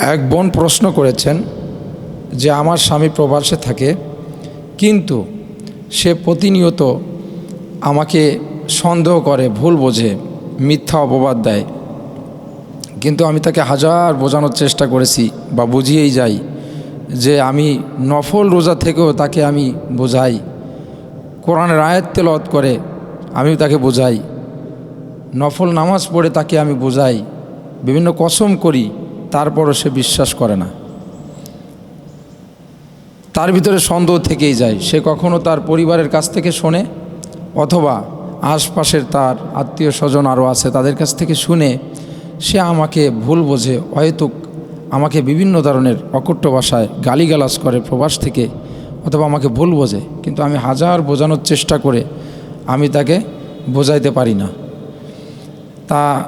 এক বোন প্রশ্ন করেছেন যে আমার স্বামী প্রবাসে থাকে, কিন্তু সে প্রতিনিয়ত আমাকে সন্দেহ করে, ভুল বোঝে, মিথ্যা অপবাদ দেয়। কিন্তু আমি তাকে হাজার বোঝানোর চেষ্টা করেছি বা বুঝিয়েই যাই যে আমি নফল রোজা থেকেও তাকে আমি বোঝাই। কোরআনের আয়াত তেলত করে আমি তাকে বোঝাই। নফল নামাজ পড়ে তাকে আমি বোঝাই। বিভিন্ন কসম করি। তারপরও সে বিশ্বাস করে না। তার ভিতরে সন্দেহ থেকেই যায়। সে কখনো তার পরিবারের কাছ থেকে শোনে অথবা আশপাশের তার আত্মীয় স্বজন আরও আছে, তাদের কাছ থেকে শুনে সে আমাকে ভুল বোঝে অহেতুক আমাকে বিভিন্ন ধরনের অকট্য ভাষায় গালিগালাজ করে প্রবাস থেকে অথবা আমাকে ভুল বোঝে। কিন্তু আমি হাজার বোঝানোর চেষ্টা করে আমি তাকে বোঝাইতে পারি না। তা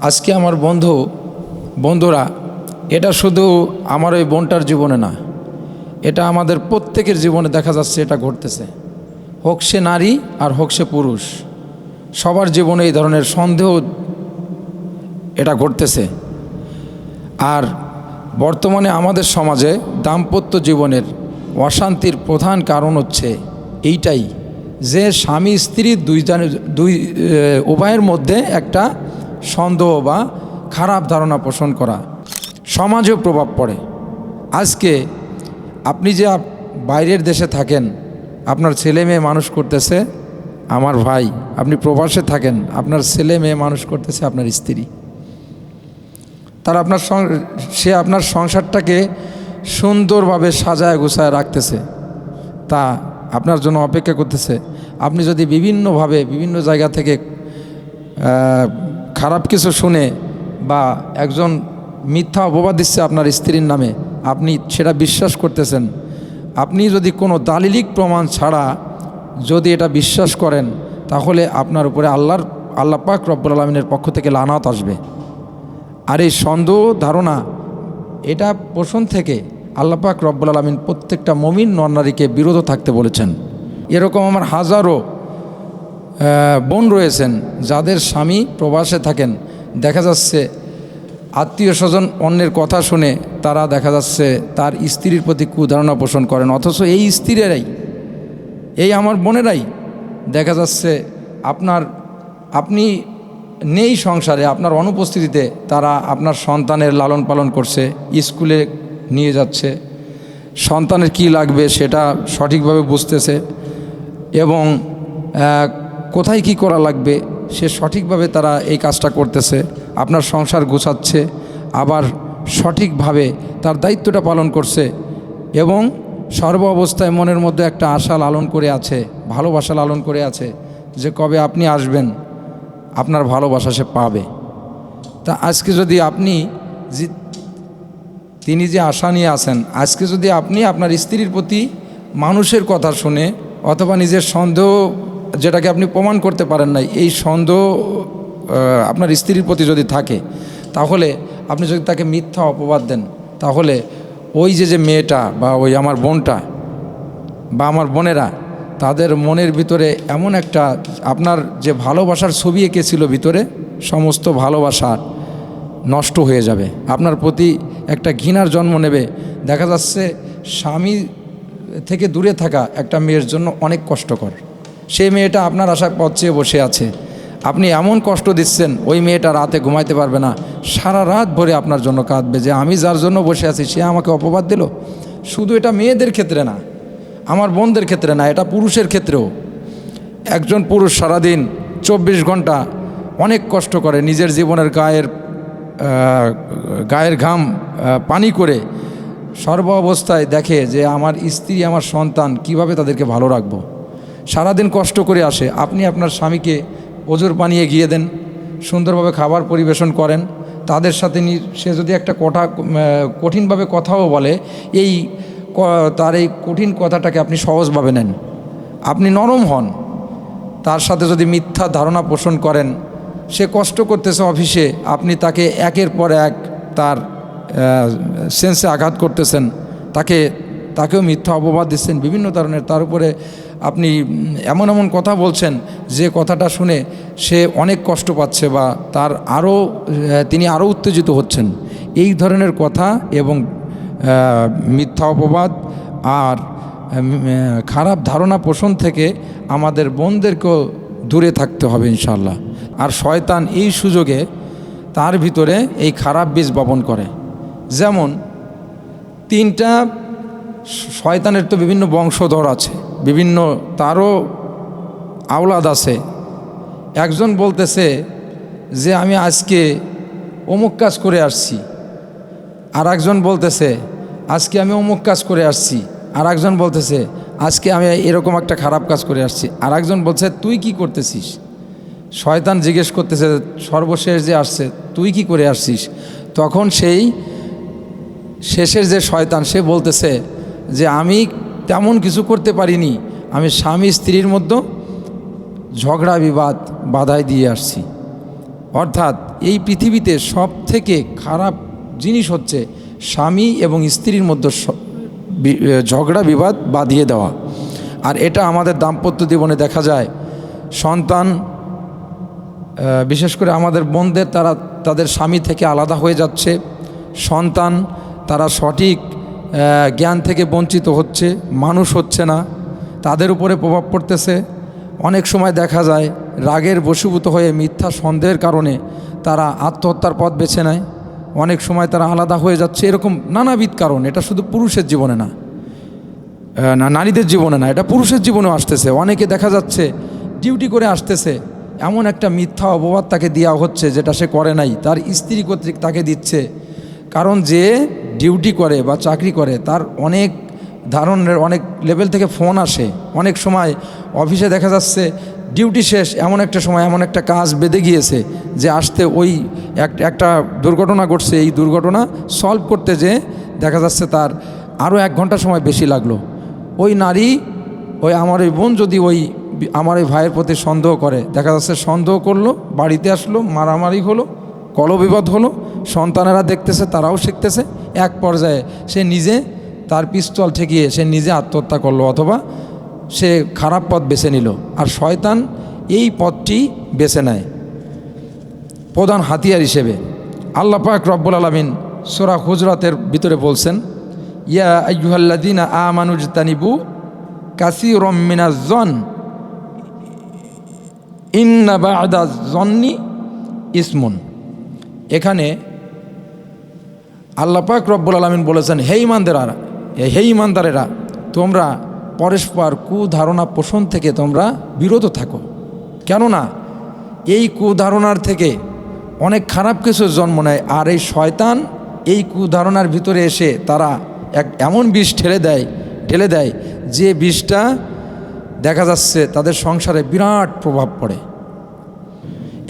আজকে আমার বন্ধু, বন্ধুরা এটা শুধু আমার ওই বোনটার জীবনে না, এটা আমাদের প্রত্যেকের জীবনে দেখা যাচ্ছে এটা ঘটতেছে। হোক সে নারী আর হোক সে পুরুষ, সবার জীবনে এই ধরনের সন্দেহ এটা ঘটতেছে। আর বর্তমানে আমাদের সমাজে দাম্পত্য জীবনের অশান্তির প্রধান কারণ হচ্ছে এইটাই যে স্বামী, স্ত্রী দুইজনের, দুই উভয়ের মধ্যে একটা সন্দেহ বা খারাপ ধারণা পোষণ করা। সমাজেও প্রভাব পড়ে। আজকে আপনি যে বাইরের দেশে থাকেন, আপনার ছেলে মেয়ে মানুষ করতেছে আমার ভাই, আপনি প্রবাসে থাকেন, আপনার ছেলে মেয়ে মানুষ করতেছে আপনার স্ত্রী। তার আপনার সে আপনার সংসারটাকে সুন্দরভাবে সাজায় গোছায় রাখতেছে। তা আপনার জন্য অপেক্ষা করতেছে। আপনি যদি বিভিন্নভাবে বিভিন্ন জায়গা থেকে খারাপ কিছু শুনে বা একজন মিথ্যা অপবাদ দিচ্ছে আপনার স্ত্রীর নামে, আপনি সেটা বিশ্বাস করতেছেন। আপনি যদি কোনো দালিলিক প্রমাণ ছাড়া যদি এটা বিশ্বাস করেন, তাহলে আপনার উপরে আল্লাহর, আল্লাহ পাক রব্বুল আলমিনের পক্ষ থেকে লানাত আসবে। আর এই সন্দেহ ধারণা, এটা পোষণ থেকে আল্লাপাক রব্বুল আলমিন প্রত্যেকটা মমিন নন্নারীকে বিরত থাকতে বলেছেন। এরকম আমার হাজারো বোন রয়েছেন, যাদের স্বামী প্রবাসে থাকেন। দেখা যাচ্ছে আত্মীয় স্বজন অন্যের কথা শুনে তারা দেখা যাচ্ছে তার স্ত্রীর প্রতি কুধারণা পোষণ করেন। অথচ এই স্ত্রীরাই, এই আমার বোনেরাই দেখা যাচ্ছে আপনার, আপনি নেই সংসারে, আপনার অনুপস্থিতিতে তারা আপনার সন্তানের লালন পালন করছে, স্কুলে নিয়ে যাচ্ছে। সন্তানের কি লাগবে সেটা সঠিকভাবে বুঝতেছে এবং কোথায় কি করা লাগবে সে সঠিকভাবে তারা এই কাজটা করতেছে। আপনার সংসার গোছাচ্ছে, আবার সঠিকভাবে তার দায়িত্বটা পালন করছে এবং সর্ব অবস্থায় মনের মধ্যে একটা আশা লালন করে আছে, ভালোবাসা লালন করে আছে যে কবে আপনি আসবেন, আপনার ভালোবাসা সে পাবে। তা আজকে যদি আপনি যে তিনি যে আশা নিয়ে আসেন আজকে যদি আপনি আপনার স্ত্রীর প্রতি মানুষের কথা শুনে অথবা নিজের সন্দেহ যেটাকে আপনি প্রমাণ করতে পারেন নাই, এই সন্দেহ আপনার স্ত্রীর প্রতি যদি থাকে, তাহলে আপনি যদি তাকে মিথ্যা অপবাদ দেন, তাহলে ওই যে যে মেয়েটা বা ওই আমার বোনটা বা আমার বোনেরা, তাদের মনের ভিতরে এমন একটা আপনার যে ভালোবাসার ছবি এঁকেছিল ভিতরে, সমস্ত ভালোবাসা নষ্ট হয়ে যাবে। আপনার প্রতি একটা ঘৃণার জন্ম নেবে। দেখা যাচ্ছে স্বামী থেকে দূরে থাকা একটা মেয়ের জন্য অনেক কষ্টকর। সেই মেয়েটা আপনার আশায় পথ চেয়ে বসে আছে। আপনি এমন কষ্ট দিচ্ছেন, ওই মেয়েটা রাতে ঘুমাইতে পারবে না। সারা রাত ভরে আপনার জন্য কাঁদবে যে, আমি যার জন্য বসে আছি, সে আমাকে অপবাদ দিল? শুধু এটা মেয়েদের ক্ষেত্রে না, আমার বোনদের ক্ষেত্রে না, এটা পুরুষের ক্ষেত্রেও। একজন পুরুষ সারাদিন চব্বিশ ঘণ্টা অনেক কষ্ট করে নিজের জীবনের গায়ের গায়ের ঘাম পানি করে সর্ব অবস্থায় দেখে যে, আমার স্ত্রী, আমার সন্তান, কীভাবে তাদেরকে ভালো রাখব? সারাদিন কষ্ট করে আসে। আপনি আপনার স্বামীকে ওজোর পানি এগিয়ে দেন সুন্দরভাবে খাবার পরিবেশন করেন। তাদের সাথে সে যদি একটা আহ, কঠিনভাবে কথাও বলে এই তার এই কঠিন কথাটাকে আপনি সহজভাবে নেন। আপনি নরম হন। তার সাথে যদি মিথ্যা ধারণা পোষণ করেন সে কষ্ট করতেছে অফিসে আপনি তাকে একের পর এক তার সেন্সে আঘাত করতেছেন। তাকে তাকেও মিথ্যা অপবাদ দিচ্ছেন, বিভিন্ন ধরনের। তার উপরে আপনি এমন এমন কথা বলছেন, যে কথাটা শুনে সে অনেক কষ্ট পাচ্ছে বা তার আরও, তিনি আরও উত্তেজিত হচ্ছেন। এই ধরনের কথা এবং মিথ্যা অপবাদ আর খারাপ ধারণা পোষণ থেকে আমাদের বোনদেরকেও দূরে থাকতে হবে ইনশাল্লাহ আর শয়তান এই সুযোগে তার ভিতরে এই খারাপ বীজ বপন করে। যেমন, তিনটা শয়তানের তো বিভিন্ন বংশধর আছে, বিভিন্ন তারও আওলাদ আছে। একজন বলতেছে যে, আমি আজকে অমুক কাজ করে আসছি। আর একজন বলতেছে, আজকে আমি অমুক কাজ করে আসছি। আর একজন বলতেছে, আজকে আমি এরকম একটা খারাপ কাজ করে আসছি। আর একজন বলছে, তুই কি করতেছিস? শয়তান জিজ্ঞেস করতেছে, সর্বশেষ যে আসছে, তুই কি করে আসছিস? তখন সেই শেষের যে শয়তান, সে বলতেছে যে আমি তেমন কিছু করতে পারিনি। আমি স্বামী স্ত্রীর মধ্যে ঝগড়া, বিবাদ বাধায় দিয়ে আসছি। অর্থাৎ এই পৃথিবীতে সব থেকে খারাপ জিনিস হচ্ছে স্বামী এবং স্ত্রীর মধ্যে ঝগড়া, বিবাদ বাঁধিয়ে দেওয়া। আর এটা আমাদের দাম্পত্য জীবনে দেখা যায়। সন্তান বিশেষ করে আমাদের বোনদের, তারা তাদের স্বামী থেকে আলাদা হয়ে যাচ্ছে। সন্তান, তারা সঠিক জ্ঞান থেকে বঞ্চিত হচ্ছে, মানুষ হচ্ছে না, তাদের উপরে প্রভাব পড়তেছে। অনেক সময় দেখা যায়, রাগের বশীভূত হয়ে মিথ্যা সন্দেহের কারণে তারা আত্মহত্যার পথ বেছে নেয়। অনেক সময় তারা আলাদা হয়ে যাচ্ছে, এরকম নানাবিধ কারণ। এটা শুধু পুরুষের জীবনে না না, নারীদের জীবনে না, এটা পুরুষের জীবনেও আসতেছে। অনেকে দেখা যাচ্ছে, ডিউটি করে আসতেছে, এমন একটা মিথ্যা অপবাদ তাকে দেওয়া হচ্ছে যেটা সে করে নাই, তার স্ত্রী কর্তৃক তাকে দিচ্ছে। কারণ যে ডিউটি করে বা চাকরি করে, তার অনেক ধরনের অনেক লেভেল থেকে ফোন আসে। অনেক সময় অফিসে দেখা যাচ্ছে ডিউটি শেষ, এমন একটা সময়, এমন একটা কাজ বেঁধে গিয়েছে যে আসতে ওই এক- একটা দুর্ঘটনা ঘটছে, এই দুর্ঘটনা সলভ করতে যে দেখা যাচ্ছে তার আরও এক ঘণ্টা সময় বেশি লাগল। ওই নারী, ওই আমার ওই বোন যদি ওই আমার ওই ভাইয়ের প্রতি সন্দেহ করে, দেখা যাচ্ছে সন্দেহ করল, বাড়িতে আসলো, মারামারি হলো, কলবিবাদ হলো, সন্তানেরা দেখতেছে, তারাও শিখতেছে। এক পর্যায়ে সে নিজে তার পিস্তল ঠেকিয়ে সে নিজে আত্মহত্যা করল অথবা সে খারাপ পথ বেছে নিল। আর শয়তান এই পথটি বেছে নেয়। প্রধান হাতিয়ার হিসেবে আল্লাহ পাক রব্বুল আলমিন সোরা হুজরাতের ভিতরে বলছেন, ইয়া আইয়ুহাল্লাদিনা আমানুজতানিবু কাসি রমিনা জন, ইন্না বাদা জন্নি ইসমুন। এখানে আল্লাহ পাক রব্বুল আলমিন বলেছেন, হে ইমানদারা হে ইমানদারেরা তোমরা পরস্পর কুধারণা পোষণ থেকে তোমরা বিরত থাকো। কেননা, এই কুধারণার থেকে অনেক খারাপ কিছু জন্ম নেয়, আর এই শয়তান এই কুধারণার ভিতরে এসে তারা এক এমন বিষ ঠেলে দেয় ঢেলে দেয়, যে বিষটা দেখা যাচ্ছে তাদের সংসারে বিরাট প্রভাব পড়ে।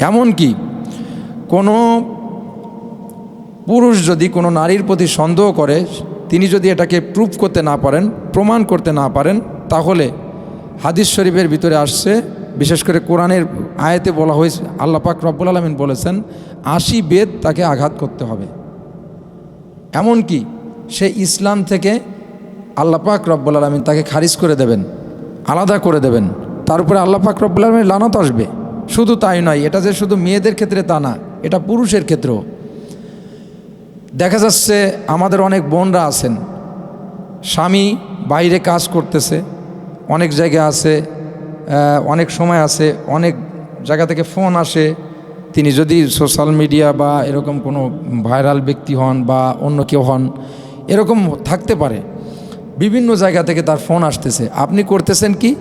এমনকি কোনো পুরুষ যদি কোনো নারীর প্রতি সন্দেহ করে, তিনি যদি এটাকে প্রুফ করতে না পারেন, প্রমাণ করতে না পারেন, তাহলে হাদিস শরীফের ভিতরে আসছে, বিশেষ করে কোরআনের আয়াতে বলা হয়েছে, আল্লাহ পাক রব্বুল আলমিন বলেছেন, আশি বেদ তাকে আঘাত করতে হবে। এমনকি সে ইসলাম থেকে আল্লাহ পাক রব্বুল আলমিন তাকে খারিজ করে দেবেন, আলাদা করে দেবেন, তার উপরে আল্লাহ পাক রব্বুল আলমিন লানত আসবে। শুধু তাই নয়, এটা যে শুধু মেয়েদের ক্ষেত্রে তা না, এটা পুরুষের ক্ষেত্রেও। দেখা যাচ্ছে আমাদের অনেক বোনরা আছেন। স্বামী বাইরে কাজ করতেছে, অনেক জায়গায় আছে অনেক সময় আছে, অনেক জায়গা থেকে ফোন আসে। তিনি যদি সোশ্যাল মিডিয়া বা এরকম কোনো ভাইরাল ব্যক্তি হন বা অন্য কেউ হন, এরকম থাকতে পারে। বিভিন্ন জায়গা থেকে তার ফোন আসতেছে। আপনি করতেছেন কি?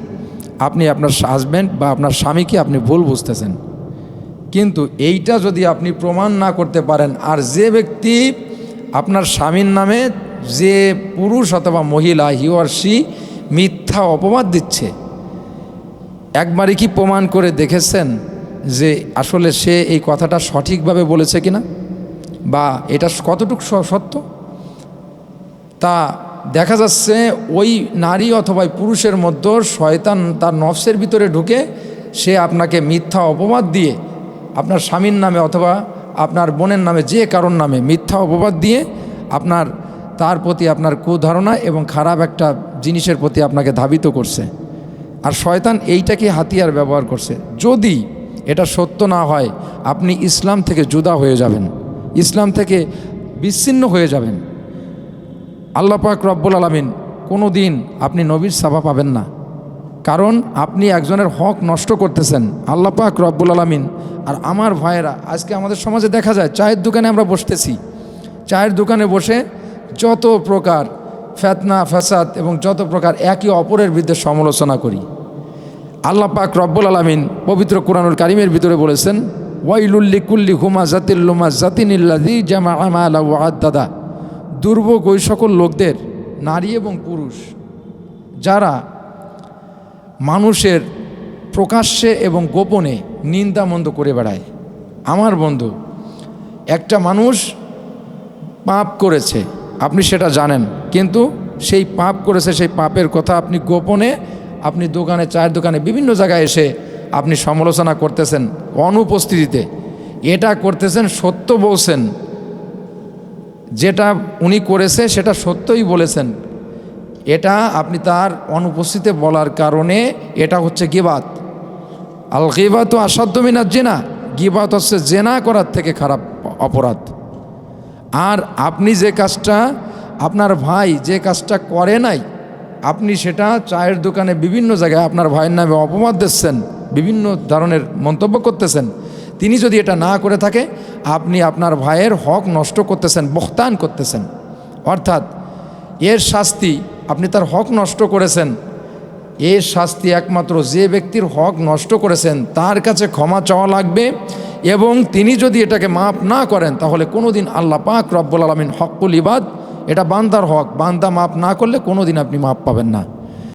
আপনি আপনার হাজব্যান্ড বা আপনার স্বামীকে আপনি ভুল বুঝতেছেন। কিন্তু এইটা যদি আপনি প্রমাণ না করতে পারেন, আর যে ব্যক্তি আপনার স্বামীর নামে যে পুরুষ অথবা মহিলা হি আর সি মিথ্যা অপবাদ দিচ্ছে, একবারই কি প্রমাণ করে দেখেছেন যে আসলে সে এই কথাটা সঠিকভাবে বলেছে কিনা? বা এটা কতটুকু সত্য? তা দেখা যাচ্ছে ওই নারী অথবা পুরুষের মধ্যে শয়তান তার নফসের ভিতরে ঢুকে সে আপনাকে মিথ্যা অপবাদ দিয়ে আপনার স্বামীর নামে অথবা আপনার বোনের নামে যে কারোর নামে মিথ্যা অপবাদ দিয়ে আপনার, তার প্রতি আপনার কুধারণা এবং খারাপ একটা জিনিসের প্রতি আপনাকে ধাবিত করছে। আর শয়তান এইটাকে হাতিয়ার ব্যবহার করছে। যদি এটা সত্য না হয়, আপনি ইসলাম থেকে জুদা হয়ে যাবেন। ইসলাম থেকে বিচ্ছিন্ন হয়ে যাবেন। আল্লাহ পাক রব্বুল আলমিন কোনো দিন আপনি নবীর সাভা পাবেন না। কারণ আপনি একজনের হক নষ্ট করতেছেন। আল্লাহ পাক রব্বুল আলমিন। আর আমার ভাইয়েরা, আজকে আমাদের সমাজে দেখা যায়, চায়ের দোকানে আমরা বসতেছি। চায়ের দোকানে বসে যত প্রকার ফেতনা, ফ্যাসাদ এবং যত প্রকার একই অপরের বিরুদ্ধে সমালোচনা করি। আল্লাহ পাক রব্বুল আলমিন পবিত্র কোরআনুল কারিমের ভিতরে বলেছেন ওয়াইলুল্লি কুল্লি হুমা জাতিল্লুমা জাতিনিল্লাদি জামা দাদা দুর্ভোগ ওই সকল লোকদের, নারী এবং পুরুষ, যারা মানুষের প্রকাশ্যে এবং গোপনে নিন্দামন্দ করে বেড়ায়। আমার বন্ধু, একটা মানুষ পাপ করেছে, আপনি সেটা জানেন, কিন্তু সেই পাপ করেছে, সেই পাপের কথা আপনি গোপনে, আপনি দোকানে, চায়ের দোকানে, বিভিন্ন জায়গায় এসে আপনি সমালোচনা করতেছেন, অনুপস্থিতিতে। এটা করতেছেন, সত্য বলছেন। যেটা উনি করেছে, সেটা সত্যই বলেছেন। এটা আপনি তার অনুপস্থিতিতে বলার কারণে এটা হচ্ছে গিবাত। আল গিবাত আসাধ্য মিনার জেনা, গিবাত হচ্ছে জেনা করার থেকে খারাপ অপরাধ। আর আপনি যে কাজটা, আপনার ভাই যে কাজটা করে নাই, আপনি সেটা চায়ের দোকানে বিভিন্ন জায়গায় আপনার ভাইয়ের নামে অপবাদ দিচ্ছেন, বিভিন্ন ধরনের মন্তব্য করতেছেন। তিনি যদি এটা না করে থাকে, আপনি আপনার ভাইয়ের হক নষ্ট করতেছেন বহতান করতেছেন। অর্থাৎ এর শাস্তি আপনি তার হক নষ্ট করেছেন। এ শাস্তি একমাত্র যে ব্যক্তির হক নষ্ট করেছেন, তার কাছে ক্ষমা চাওয়া লাগবে এবং তিনি যদি এটাকে মাফ না করেন, তাহলে কোনো দিন আল্লাহ পাক রব্বুল আলমিন হকুল ইবাদ, এটা বান্দার হক। বান্দা মাপ না করলে কোনো দিন আপনি মাপ পাবেন না।